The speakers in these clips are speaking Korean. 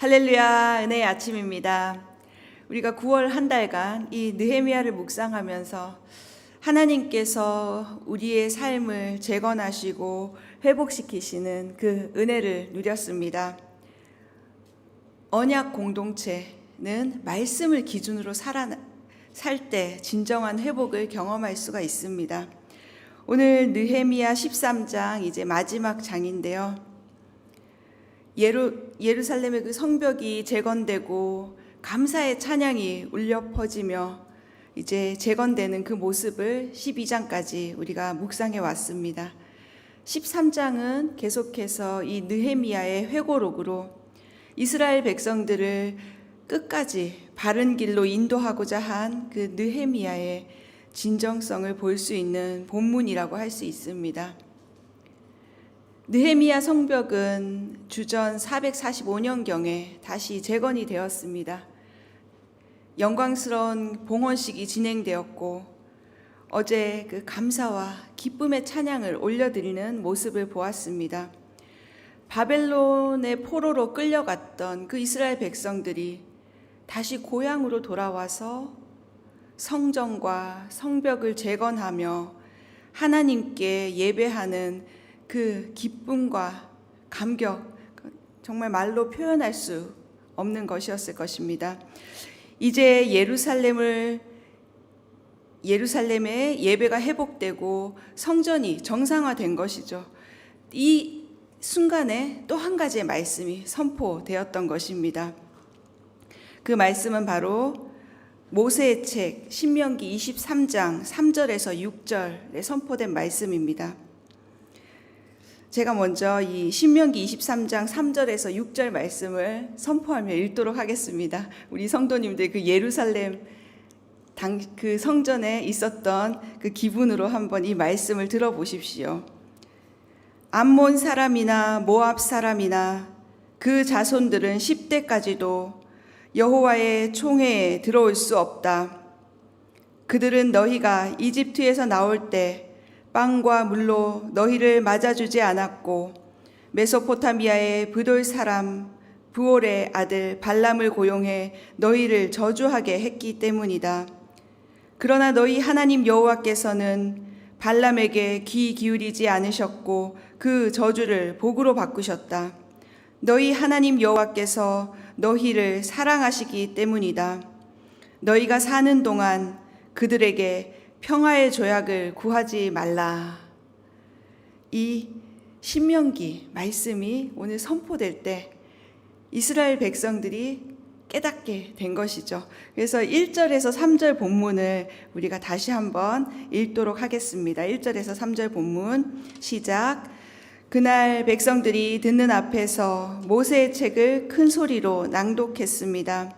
할렐루야 은혜의 아침입니다. 우리가 9월 한 달간 이 느헤미야를 묵상하면서 하나님께서 우리의 삶을 재건하시고 회복시키시는 그 은혜를 누렸습니다. 언약 공동체는 말씀을 기준으로 살아 살때 진정한 회복을 경험할 수가 있습니다. 오늘 느헤미야 13장 이제 마지막 장인데요. 예루, 예루살렘의 그 성벽이 재건되고 감사의 찬양이 울려 퍼지며 이제 재건되는 그 모습을 12장까지 우리가 묵상해 왔습니다. 13장은 계속해서 이 느헤미야의 회고록으로 이스라엘 백성들을 끝까지 바른 길로 인도하고자 한 그 느헤미야의 진정성을 볼 수 있는 본문이라고 할 수 있습니다. 느헤미야 성벽은 주전 445년경에 다시 재건이 되었습니다. 영광스러운 봉헌식이 진행되었고 어제 그 감사와 기쁨의 찬양을 올려드리는 모습을 보았습니다. 바벨론의 포로로 끌려갔던 그 이스라엘 백성들이 다시 고향으로 돌아와서 성전과 성벽을 재건하며 하나님께 예배하는 그 기쁨과 감격 정말 말로 표현할 수 없는 것이었을 것입니다. 이제 예루살렘을 예루살렘의 예배가 회복되고 성전이 정상화된 것이죠. 이 순간에 또 한 가지의 말씀이 선포되었던 것입니다. 그 말씀은 바로 모세의 책 신명기 23장 3절에서 6절에 선포된 말씀입니다. 제가 먼저 이 신명기 23장 3절에서 6절 말씀을 선포하며 읽도록 하겠습니다. 우리 성도님들 그 예루살렘 당, 그 성전에 있었던 그 기분으로 한번 이 말씀을 들어보십시오. 암몬 사람이나 모압 사람이나 그 자손들은 10대까지도 여호와의 총회에 들어올 수 없다. 그들은 너희가 이집트에서 나올 때 빵과 물로 너희를 맞아주지 않았고 메소포타미아의 브돌 사람 부올의 아들 발람을 고용해 너희를 저주하게 했기 때문이다. 그러나 너희 하나님 여호와께서는 발람에게 귀 기울이지 않으셨고 그 저주를 복으로 바꾸셨다. 너희 하나님 여호와께서 너희를 사랑하시기 때문이다. 너희가 사는 동안 그들에게 평화의 조약을 구하지 말라. 이 신명기 말씀이 오늘 선포될 때 이스라엘 백성들이 깨닫게 된 것이죠. 그래서 1절에서 3절 본문을 우리가 다시 한번 읽도록 하겠습니다. 1절에서 3절 본문 시작. 그날 백성들이 듣는 앞에서 모세의 책을 큰 소리로 낭독했습니다.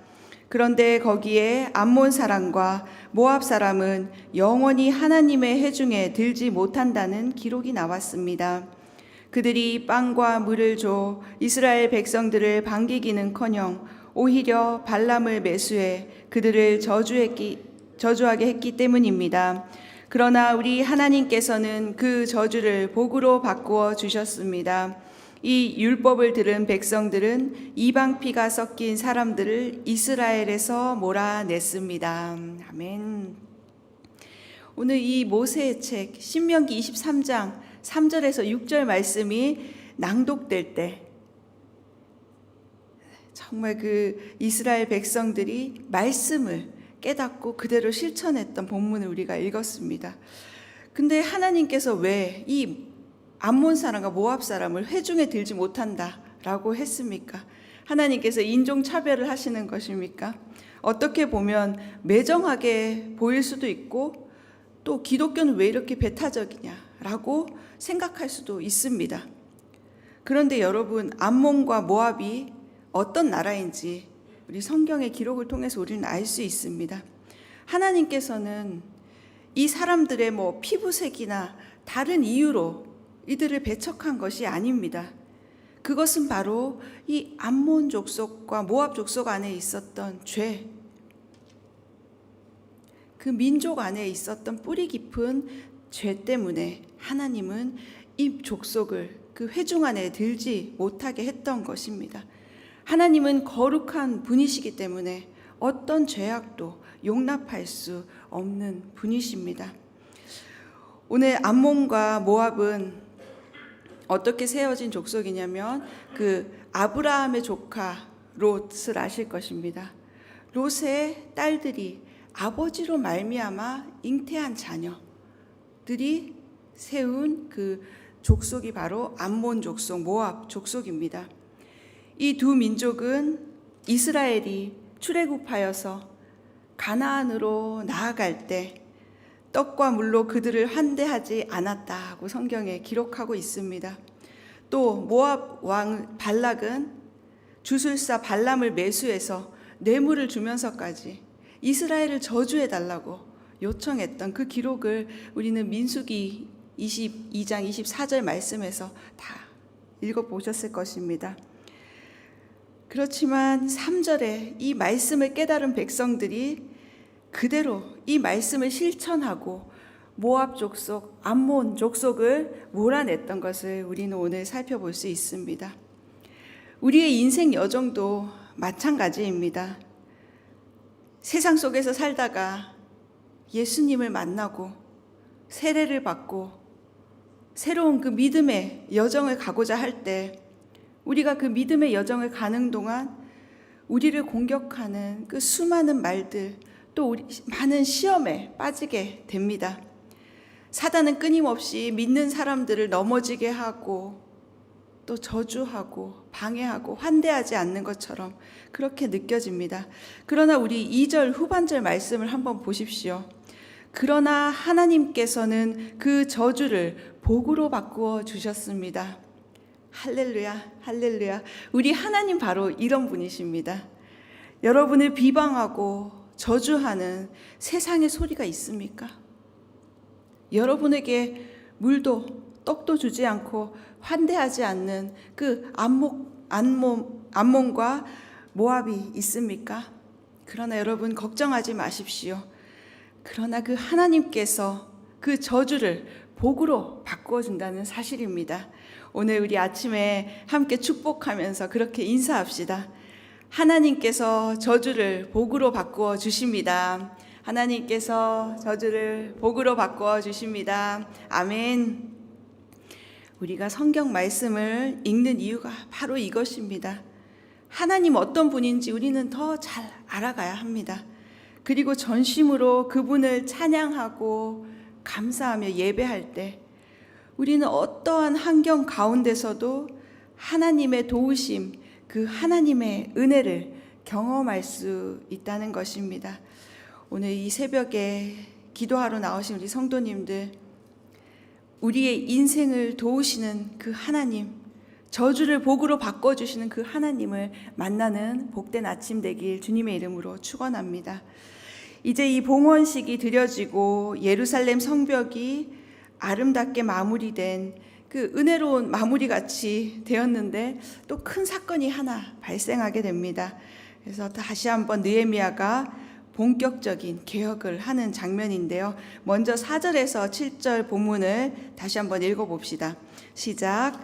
그런데 거기에 암몬 사람과 모압 사람은 영원히 하나님의 해중에 들지 못한다는 기록이 나왔습니다. 그들이 빵과 물을 줘 이스라엘 백성들을 반기기는커녕 오히려 발람을 매수해 그들을 저주했기, 저주하게 했기 때문입니다. 그러나 우리 하나님께서는 그 저주를 복으로 바꾸어 주셨습니다. 이 율법을 들은 백성들은 이방 피가 섞인 사람들을 이스라엘에서 몰아냈습니다. 아멘. 오늘 이 모세의 책 신명기 23장 3절에서 6절 말씀이 낭독될 때 정말 그 이스라엘 백성들이 말씀을 깨닫고 그대로 실천했던 본문을 우리가 읽었습니다. 근데 하나님께서 왜 이 암몬 사람과 모압 사람을 회중에 들지 못한다라고 했습니까? 하나님께서 인종 차별을 하시는 것입니까? 어떻게 보면 매정하게 보일 수도 있고 또 기독교는 왜 이렇게 배타적이냐라고 생각할 수도 있습니다. 그런데 여러분 암몬과 모압이 어떤 나라인지 우리 성경의 기록을 통해서 우리는 알 수 있습니다. 하나님께서는 이 사람들의 뭐 피부색이나 다른 이유로 이들을 배척한 것이 아닙니다. 그것은 바로 이 암몬 족속과 모압 족속 안에 있었던 죄, 그 민족 안에 있었던 뿌리 깊은 죄 때문에 하나님은 이 족속을 그 회중 안에 들지 못하게 했던 것입니다. 하나님은 거룩한 분이시기 때문에 어떤 죄악도 용납할 수 없는 분이십니다. 오늘 암몬과 모압은 어떻게 세워진 족속이냐면 그 아브라함의 조카 롯을 아실 것입니다. 롯의 딸들이 아버지로 말미암아 잉태한 자녀들이 세운 그 족속이 바로 암몬 족속, 모압 족속입니다. 이 두 민족은 이스라엘이 출애굽하여서 가나안으로 나아갈 때 떡과 물로 그들을 환대하지 않았다고 성경에 기록하고 있습니다. 또 모압 왕 발락은 주술사 발람을 매수해서 뇌물을 주면서까지 이스라엘을 저주해 달라고 요청했던 그 기록을 우리는 민수기 22장 24절 말씀에서 다 읽어 보셨을 것입니다. 그렇지만 3절에 이 말씀을 깨달은 백성들이 그대로 이 말씀을 실천하고 모압 족속, 암몬 족속을 몰아냈던 것을 우리는 오늘 살펴볼 수 있습니다. 우리의 인생 여정도 마찬가지입니다. 세상 속에서 살다가 예수님을 만나고 세례를 받고 새로운 그 믿음의 여정을 가고자 할 때 우리가 그 믿음의 여정을 가는 동안 우리를 공격하는 그 수많은 말들 또 우리 많은 시험에 빠지게 됩니다. 사단은 끊임없이 믿는 사람들을 넘어지게 하고 또 저주하고 방해하고 환대하지 않는 것처럼 그렇게 느껴집니다. 그러나 우리 2절 후반절 말씀을 한번 보십시오. 그러나 하나님께서는 그 저주를 복으로 바꾸어 주셨습니다. 할렐루야, 할렐루야. 우리 하나님 바로 이런 분이십니다. 여러분을 비방하고 저주하는 세상의 소리가 있습니까? 여러분에게 물도 떡도 주지 않고 환대하지 않는 그 안목, 안몸, 안몬과 모압이 있습니까? 그러나 여러분 걱정하지 마십시오. 그러나 그 하나님께서 그 저주를 복으로 바꾸어 준다는 사실입니다. 오늘 우리 아침에 함께 축복하면서 그렇게 인사합시다. 하나님께서 저주를 복으로 바꾸어 주십니다. 하나님께서 저주를 복으로 바꾸어 주십니다. 아멘. 우리가 성경 말씀을 읽는 이유가 바로 이것입니다. 하나님 어떤 분인지 우리는 더 잘 알아가야 합니다. 그리고 전심으로 그분을 찬양하고 감사하며 예배할 때 우리는 어떠한 환경 가운데서도 하나님의 도우심, 그 하나님의 은혜를 경험할 수 있다는 것입니다. 오늘 이 새벽에 기도하러 나오신 우리 성도님들, 우리의 인생을 도우시는 그 하나님, 저주를 복으로 바꿔주시는 그 하나님을 만나는 복된 아침 되길 주님의 이름으로 축원합니다. 이제 이 봉헌식이 드려지고 예루살렘 성벽이 아름답게 마무리된 그 은혜로운 마무리 같이 되었는데 또 큰 사건이 하나 발생하게 됩니다. 그래서 다시 한번 느헤미야가 본격적인 개혁을 하는 장면인데요. 먼저 4절에서 7절 본문을 다시 한번 읽어 봅시다. 시작.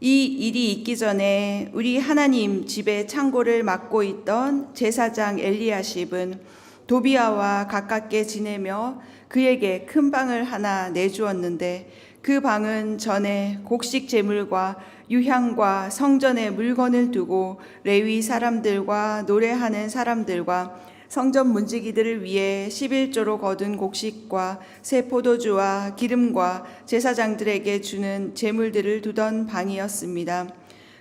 이 일이 있기 전에 우리 하나님 집의 창고를 맡고 있던 제사장 엘리야십은 도비아와 가깝게 지내며 그에게 큰 방을 하나 내주었는데 그 방은 전에 곡식 제물과 유향과 성전의 물건을 두고 레위 사람들과 노래하는 사람들과 성전 문지기들을 위해 11조로 거둔 곡식과 새 포도주와 기름과 제사장들에게 주는 제물들을 두던 방이었습니다.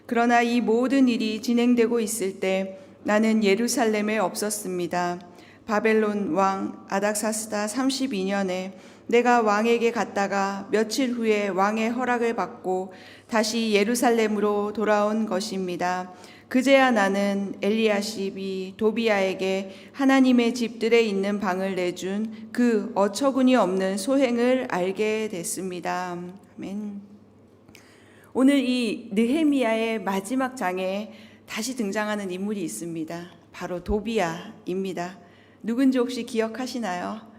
그러나 이 모든 일이 진행되고 있을 때 나는 예루살렘에 없었습니다. 바벨론 왕 아닥사스다 32년에 내가 왕에게 갔다가 며칠 후에 왕의 허락을 받고 다시 예루살렘으로 돌아온 것입니다. 그제야 나는 엘리야십이 도비아에게 하나님의 집들에 있는 방을 내준 그 어처구니 없는 소행을 알게 됐습니다. 아멘. 오늘 이 느헤미야의 마지막 장에 다시 등장하는 인물이 있습니다. 바로 도비아입니다. 누군지 혹시 기억하시나요?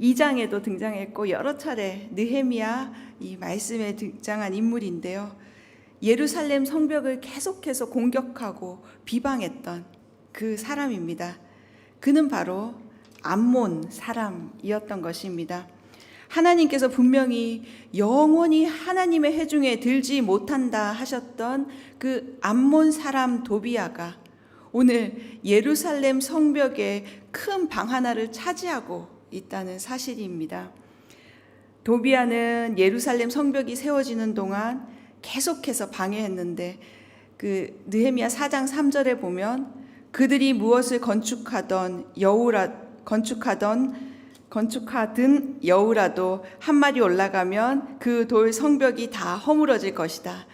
2장에도 등장했고 여러 차례 느헤미야 이 말씀에 등장한 인물인데요. 예루살렘 성벽을 계속해서 공격하고 비방했던 그 사람입니다. 그는 바로 암몬 사람이었던 것입니다. 하나님께서 분명히 영원히 하나님의 해중에 들지 못한다 하셨던 그 암몬 사람 도비아가 오늘 예루살렘 성벽에 큰 방 하나를 차지하고 있다는 사실입니다. 도비아는 예루살렘 성벽이 세워지는 동안 계속해서 방해했는데 그 느헤미야 4장 3절에 보면 그들이 무엇을 건축하던 여우라 건축하던 건축하든 여우라도 한 마리 올라가면 그 돌 성벽이 다 허물어질 것이다.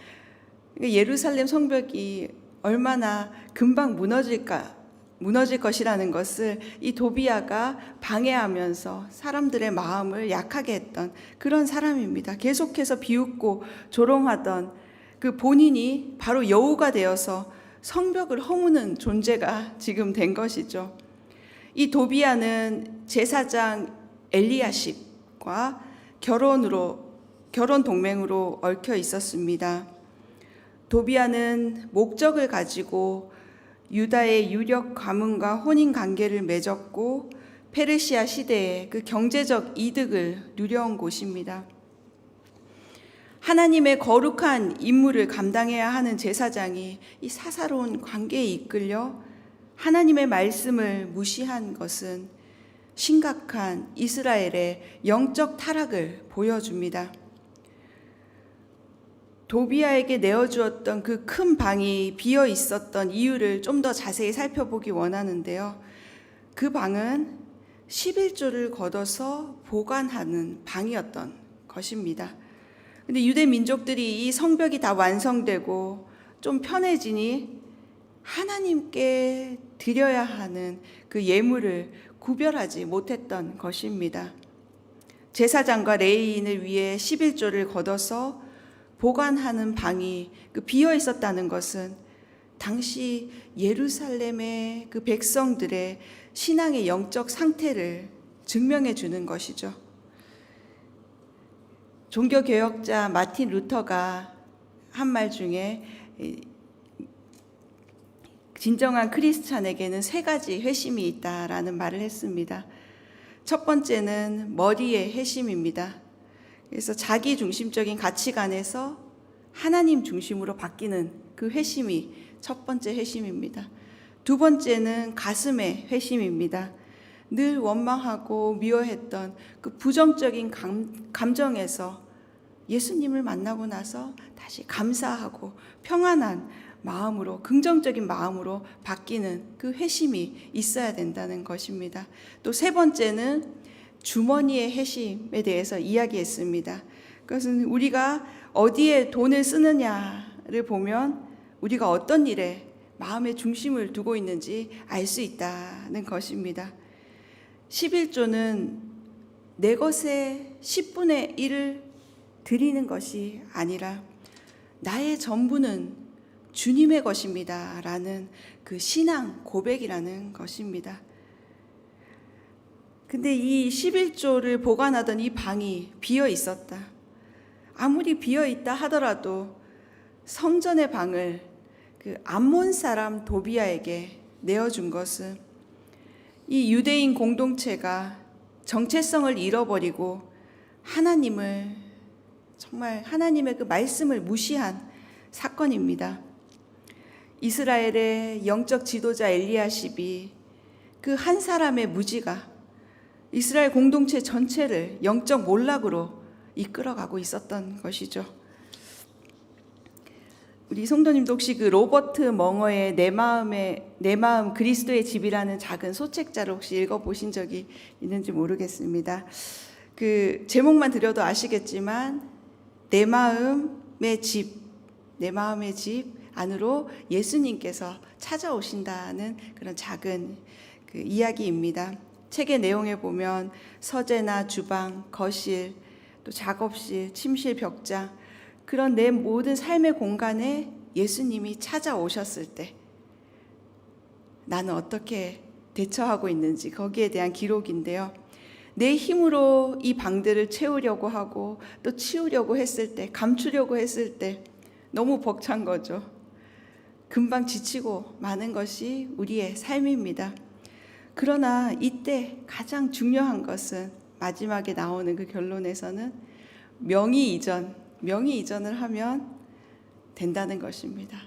그러니까 예루살렘 성벽이 얼마나 금방 무너질까 무너질 것이라는 것을 이 도비아가 방해하면서 사람들의 마음을 약하게 했던 그런 사람입니다. 계속해서 비웃고 조롱하던 그 본인이 바로 여우가 되어서 성벽을 허무는 존재가 지금 된 것이죠. 이 도비아는 제사장 엘리야십과 결혼으로 결혼 동맹으로 얽혀 있었습니다. 도비아는 목적을 가지고 유다의 유력 가문과 혼인 관계를 맺었고 페르시아 시대에 그 경제적 이득을 누려온 곳입니다. 하나님의 거룩한 임무를 감당해야 하는 제사장이 이 사사로운 관계에 이끌려 하나님의 말씀을 무시한 것은 심각한 이스라엘의 영적 타락을 보여줍니다. 도비아에게 내어주었던 그 큰 방이 비어 있었던 이유를 좀 더 자세히 살펴보기 원하는데요. 그 방은 11조를 걷어서 보관하는 방이었던 것입니다. 근데 유대 민족들이 이 성벽이 다 완성되고 좀 편해지니 하나님께 드려야 하는 그 예물을 구별하지 못했던 것입니다. 제사장과 레이인을 위해 11조를 걷어서 보관하는 방이 그 비어 있었다는 것은 당시 예루살렘의 그 백성들의 신앙의 영적 상태를 증명해 주는 것이죠. 종교 개혁자 마틴 루터가 한 말 중에 진정한 크리스찬에게는 세 가지 회심이 있다라는 말을 했습니다. 첫 번째는 머리의 회심입니다. 그래서 자기 중심적인 가치관에서 하나님 중심으로 바뀌는 그 회심이 첫 번째 회심입니다. 두 번째는 가슴의 회심입니다. 늘 원망하고 미워했던 그 부정적인 감, 감정에서 예수님을 만나고 나서 다시 감사하고 평안한 마음으로 긍정적인 마음으로 바뀌는 그 회심이 있어야 된다는 것입니다. 또 세 번째는 주머니의 회심에 대해서 이야기했습니다. 그것은 우리가 어디에 돈을 쓰느냐를 보면 우리가 어떤 일에 마음의 중심을 두고 있는지 알 수 있다는 것입니다. 11조는 내 것의 10분의 1을 드리는 것이 아니라 나의 전부는 주님의 것입니다. 라는 그 신앙 고백이라는 것입니다. 근데 이 11조를 보관하던 이 방이 비어 있었다. 아무리 비어 있다 하더라도 성전의 방을 그 암몬 사람 도비아에게 내어준 것은 이 유대인 공동체가 정체성을 잃어버리고 하나님을 정말 하나님의 그 말씀을 무시한 사건입니다. 이스라엘의 영적 지도자 엘리야십이 그 한 사람의 무지가 이스라엘 공동체 전체를 영적 몰락으로 이끌어가고 있었던 것이죠. 우리 성도님도 혹시 그 로버트 멍어의 내 마음의 내 마음 그리스도의 집이라는 작은 소책자를 혹시 읽어 보신 적이 있는지 모르겠습니다. 그 제목만 들여도 아시겠지만 내 마음의 집, 내 마음의 집 안으로 예수님께서 찾아오신다는 그런 작은 그 이야기입니다. 책의 내용에 보면 서재나 주방, 거실, 또 작업실, 침실, 벽장 그런 내 모든 삶의 공간에 예수님이 찾아오셨을 때 나는 어떻게 대처하고 있는지 거기에 대한 기록인데요. 내 힘으로 이 방들을 채우려고 하고 또 치우려고 했을 때, 감추려고 했을 때 너무 벅찬 거죠. 금방 지치고 마는 것이 우리의 삶입니다. 그러나 이때 가장 중요한 것은 마지막에 나오는 그 결론에서는 명의 이전, 명의 이전을 하면 된다는 것입니다.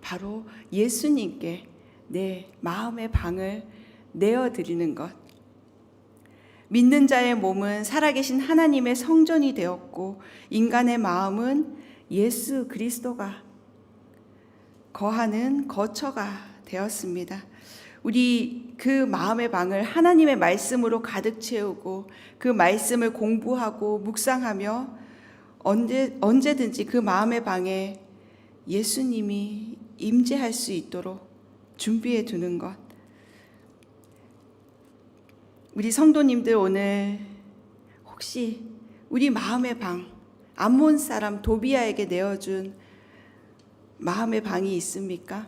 바로 예수님께 내 마음의 방을 내어 드리는 것. 믿는 자의 몸은 살아계신 하나님의 성전이 되었고 인간의 마음은 예수 그리스도가 거하는 거처가 되었습니다. 우리 그 마음의 방을 하나님의 말씀으로 가득 채우고 그 말씀을 공부하고 묵상하며 언제 언제든지 그 마음의 방에 예수님이 임재할 수 있도록 준비해 두는 것. 우리 성도님들 오늘 혹시 우리 마음의 방 암몬 사람 도비아에게 내어준 마음의 방이 있습니까?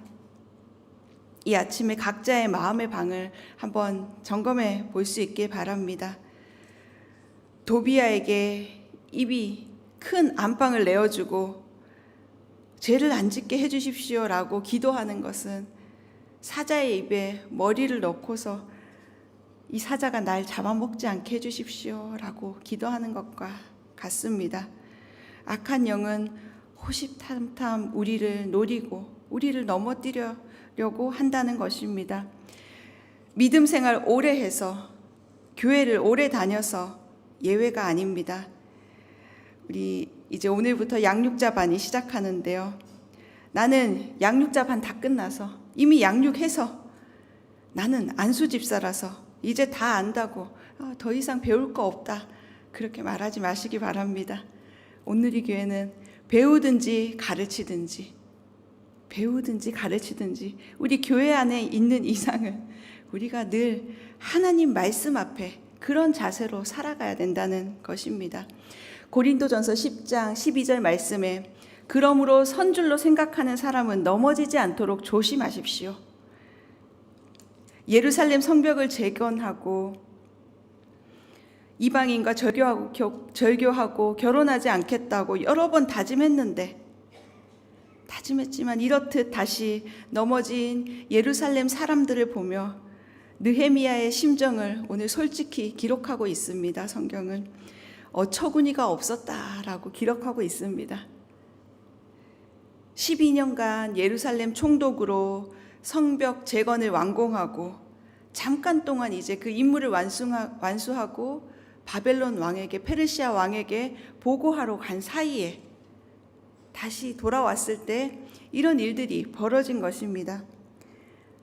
이 아침에 각자의 마음의 방을 한번 점검해 볼 수 있길 바랍니다. 도비아에게 입이 큰 안방을 내어주고 죄를 안 짓게 해주십시오라고 기도하는 것은 사자의 입에 머리를 넣고서 이 사자가 날 잡아먹지 않게 해주십시오라고 기도하는 것과 같습니다. 악한 영은 호시탐탐 우리를 노리고 우리를 넘어뜨리 려고 한다는 것입니다. 믿음 생활 오래 해서 교회를 오래 다녀서 예외가 아닙니다. 우리 이제 오늘부터 양육자 반이 시작하는데요. 나는 양육자 반 다 끝나서 이미 양육해서 나는 안수 집사라서 이제 다 안다고 아, 더 이상 배울 거 없다 그렇게 말하지 마시기 바랍니다. 오늘이 교회는 배우든지 가르치든지 배우든지 가르치든지 우리 교회 안에 있는 이상은 우리가 늘 하나님 말씀 앞에 그런 자세로 살아가야 된다는 것입니다. 고린도전서 10장 12절 말씀에 그러므로 선줄로 생각하는 사람은 넘어지지 않도록 조심하십시오. 예루살렘 성벽을 재건하고 이방인과 절교하고, 결혼하지 않겠다고 여러 번 다짐했는데 다짐했지만 이렇듯 다시 넘어진 예루살렘 사람들을 보며 느헤미야의 심정을 오늘 솔직히 기록하고 있습니다. 성경은 어처구니가 없었다라고 기록하고 있습니다. 12년간 예루살렘 총독으로 성벽 재건을 완공하고 잠깐 동안 이제 그 임무를 완수하고 바벨론 왕에게 페르시아 왕에게 보고하러 간 사이에 다시 돌아왔을 때 이런 일들이 벌어진 것입니다.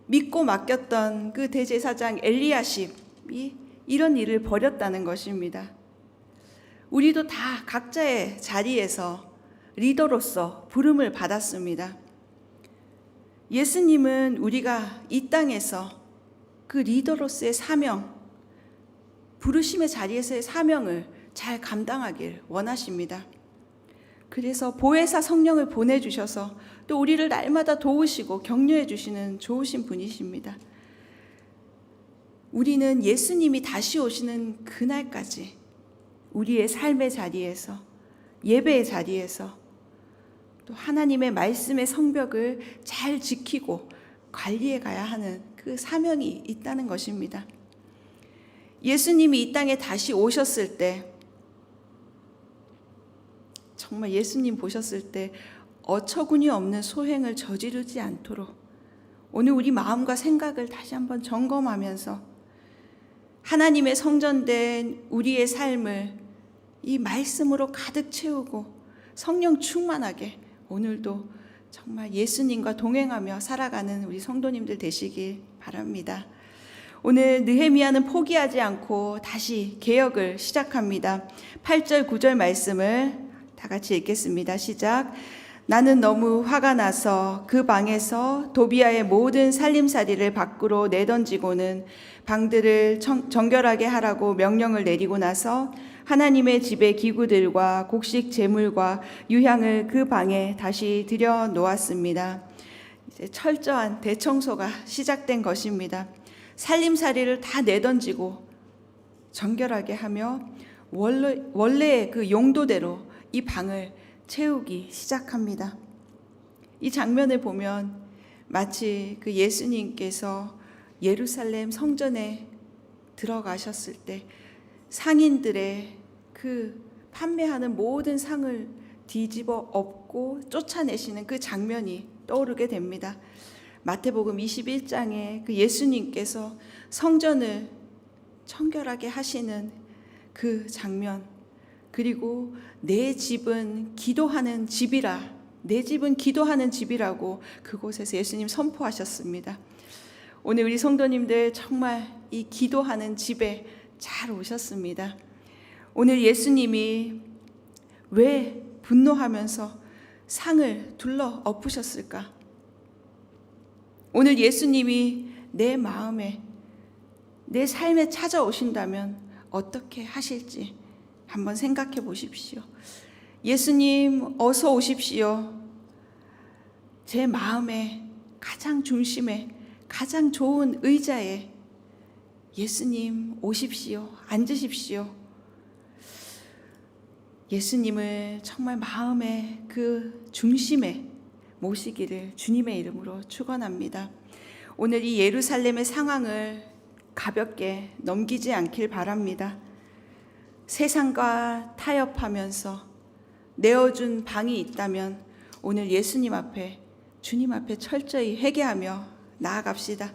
믿고 맡겼던 그 대제사장 엘리야십이 이런 일을 벌였다는 것입니다. 우리도 다 각자의 자리에서 리더로서 부름을 받았습니다. 예수님은 우리가 이 땅에서 그 리더로서의 사명, 부르심의 자리에서의 사명을 잘 감당하길 원하십니다. 그래서 보혜사 성령을 보내주셔서 또 우리를 날마다 도우시고 격려해 주시는 좋으신 분이십니다. 우리는 예수님이 다시 오시는 그날까지 우리의 삶의 자리에서 예배의 자리에서 또 하나님의 말씀의 성벽을 잘 지키고 관리해 가야 하는 그 사명이 있다는 것입니다. 예수님이 이 땅에 다시 오셨을 때 정말 예수님 보셨을 때 어처구니 없는 소행을 저지르지 않도록 오늘 우리 마음과 생각을 다시 한번 점검하면서 하나님의 성전된 우리의 삶을 이 말씀으로 가득 채우고 성령 충만하게 오늘도 정말 예수님과 동행하며 살아가는 우리 성도님들 되시길 바랍니다. 오늘 느헤미야는 포기하지 않고 다시 개혁을 시작합니다. 8절 9절 말씀을 다 같이 읽겠습니다. 시작. 나는 너무 화가 나서 그 방에서 도비아의 모든 살림살이를 밖으로 내던지고는 방들을 청, 정결하게 하라고 명령을 내리고 나서 하나님의 집의 기구들과 곡식 재물과 유향을 그 방에 다시 들여 놓았습니다. 이제 철저한 대청소가 시작된 것입니다. 살림살이를 다 내던지고 정결하게 하며 원래 원래의 그 용도대로 이 방을 채우기 시작합니다. 이 장면을 보면 마치 그 예수님께서 예루살렘 성전에 들어가셨을 때 상인들의 그 판매하는 모든 상을 뒤집어 엎고 쫓아내시는 그 장면이 떠오르게 됩니다. 마태복음 21장에 그 예수님께서 성전을 청결하게 하시는 그 장면 그리고 내 집은 기도하는 집이라 내 집은 기도하는 집이라고 그곳에서 예수님 선포하셨습니다. 오늘 우리 성도님들 정말 이 기도하는 집에 잘 오셨습니다. 오늘 예수님이 왜 분노하면서 상을 둘러 엎으셨을까? 오늘 예수님이 내 마음에 내 삶에 찾아오신다면 어떻게 하실지 한번 생각해 보십시오. 예수님 어서 오십시오. 제 마음에 가장 중심에 가장 좋은 의자에 예수님 오십시오. 앉으십시오. 예수님을 정말 마음의 그 중심에 모시기를 주님의 이름으로 축원합니다. 오늘 이 예루살렘의 상황을 가볍게 넘기지 않길 바랍니다. 세상과 타협하면서 내어준 방이 있다면 오늘 예수님 앞에 주님 앞에 철저히 회개하며 나아갑시다.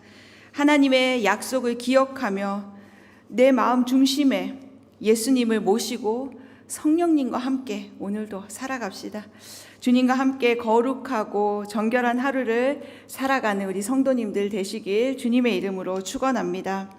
하나님의 약속을 기억하며 내 마음 중심에 예수님을 모시고 성령님과 함께 오늘도 살아갑시다. 주님과 함께 거룩하고 정결한 하루를 살아가는 우리 성도님들 되시길 주님의 이름으로 축원합니다.